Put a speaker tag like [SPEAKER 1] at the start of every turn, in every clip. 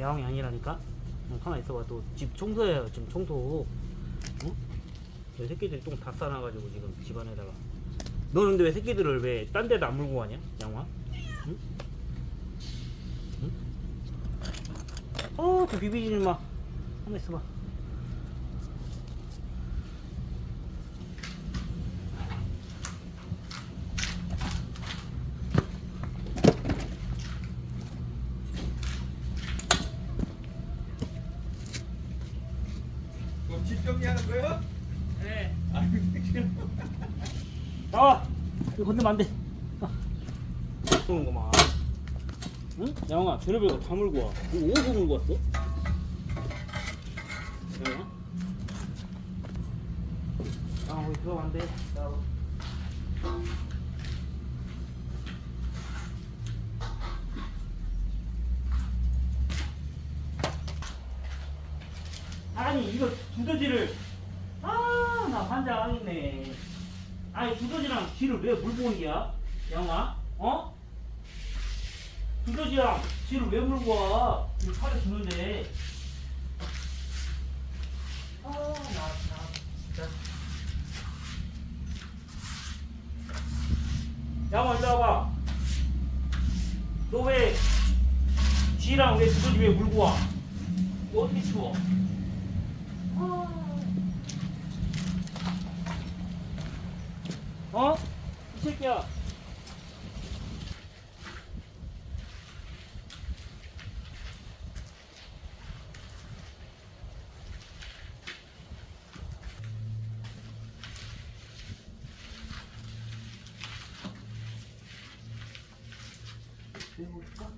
[SPEAKER 1] 야옹이 아니라니까? 응, 가만 있어봐. 또 집 청소해요. 지금 청소. 응? 저 새끼들이 똥 다 싸놔가지고 지금 집안에다가. 너는 근데 왜 새끼들을 왜 딴 데도 안 물고 가냐? 양화? 응? 응? 어, 저 비비지 마. 가만 있어봐.
[SPEAKER 2] 정리하는 거예요?
[SPEAKER 1] 네.
[SPEAKER 2] 아,
[SPEAKER 1] 나와! 이거 건드면 안 돼. 쏘는구만. 응? 양아, 별의별 거다 물고 와. 이거 어디서 물고 왔어? 양아? 아, 거기 들어가면 안 돼. 나와. 아니, 이거 두더지를. 아, 나 환장하겠네. 아니 두더지랑 쥐를 왜 물고 온 거야? 양아? 어? 두더지랑 쥐를 왜 물고 와? 이거 팔에 주는데. 아, 나, 나, 진짜. 양아, 이리 와봐. 너 왜 쥐랑 왜 두더지 왜 물고 와? 너 어떻게 치워? 아. 어? 이 새끼야. 해볼까?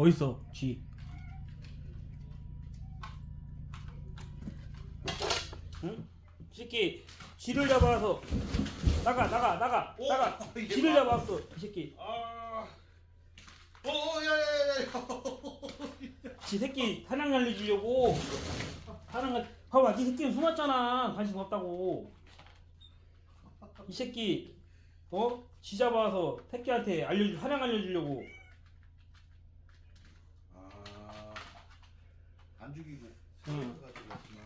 [SPEAKER 1] 어딨어 쥐 응? 이 새끼 쥐를 잡아서 나가 나가 나가
[SPEAKER 2] 오,
[SPEAKER 1] 나가
[SPEAKER 2] 이게
[SPEAKER 1] 쥐를
[SPEAKER 2] 봐.
[SPEAKER 1] 잡았어 이 새끼
[SPEAKER 2] 아. 어, 야, 야, 야, 야.
[SPEAKER 1] 지 새끼 사냥 날려주려고 사냥 날 봐봐 이 새끼는 숨었잖아 관심 없다고 이 새끼 어? 쥐 잡아서 새끼한테 알려주 사냥 알려주려고
[SPEAKER 2] 안 죽이고.
[SPEAKER 1] 응.
[SPEAKER 2] 가지고 왔구나.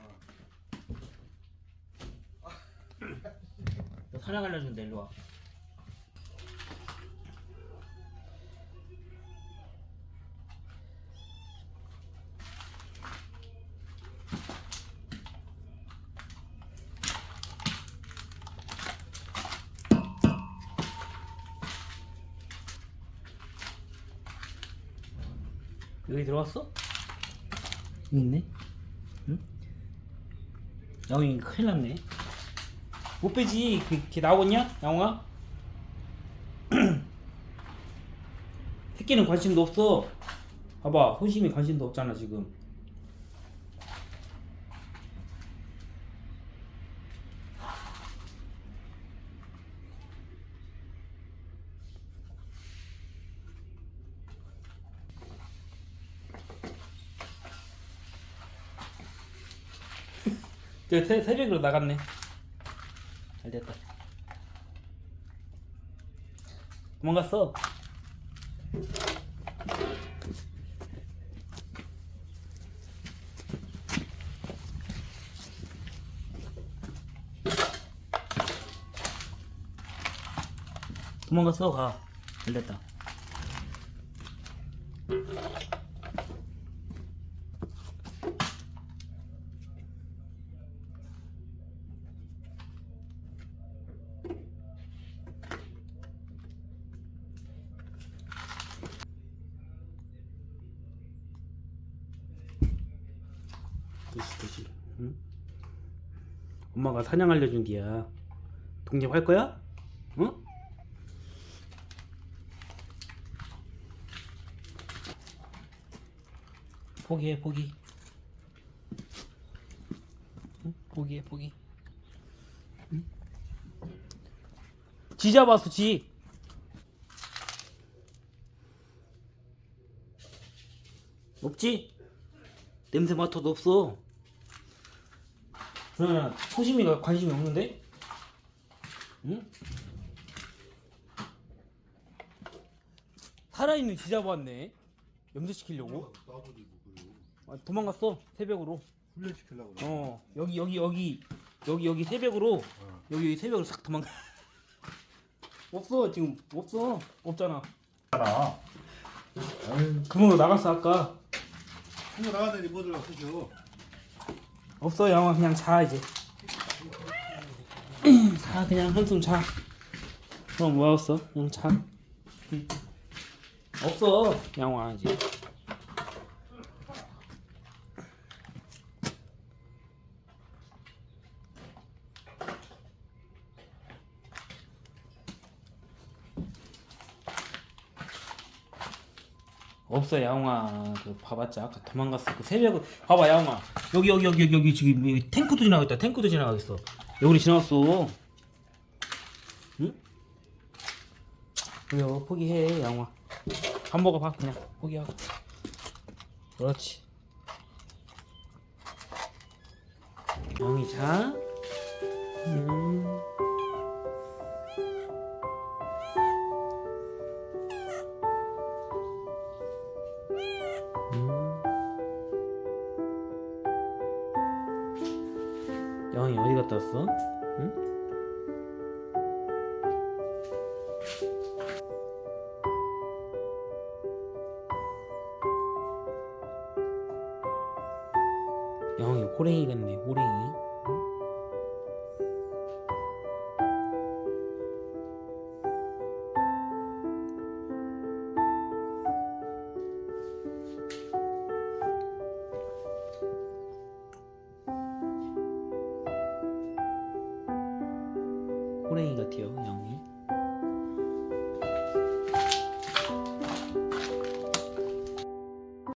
[SPEAKER 1] 너 사냥 알려준다 일로 와 여기 들어왔어? 있네? 응? 여기 큰일 났네 못 빼지 그, 걔 나오겠냐 양호가? 새끼는 관심도 없어 봐봐 소심이 관심도 없잖아 지금 그 새, 새벽으로 나갔네. 잘 됐다. 도망갔어. 도망갔어 가. 잘 됐다. 그치 그치 응? 엄마가 사냥 알려준 디야 독립할 거야? 응? 포기해 포기 응? 포기해 포기 응? 지 잡았어 지 없지? 냄새 맡아도 없어 그러나 소심이가 관심이 없는데? 응? 살아있는 지 잡았네 염색시키려고
[SPEAKER 2] 그래요.
[SPEAKER 1] 아, 도망갔어 새벽으로
[SPEAKER 2] 훈련시키려고 그래.
[SPEAKER 1] 어 여기 여기 여기 여기 여기 새벽으로 여기 여기 새벽으로 싹 도망가 없어 지금 없어 없잖아
[SPEAKER 2] 알아.
[SPEAKER 1] 금으로 나갔어 아까
[SPEAKER 2] 한거 나가더니 뭐들 없으셔.
[SPEAKER 1] 없어 양아. 그냥 자 이제. 자 그냥 한숨 자. 그럼 뭐였어? 그냥 자. 응. 없어. 양아 이제 없어 야옹아. 그 봐봤자. 아까 도망갔어. 그 새벽에 봐봐 야옹아. 여기 여기 여기 여기, 여기 지금 여기 탱크도 지나가겠다. 탱크도 지나가겠어. 여기 지나갔어. 응? 그래 포기해 야옹아. 밥 먹어봐 그냥. 포기하고. 그렇지. 야옹이 자. 음. 갔다 왔어? 응? 영이 호랭이 같네 호랭이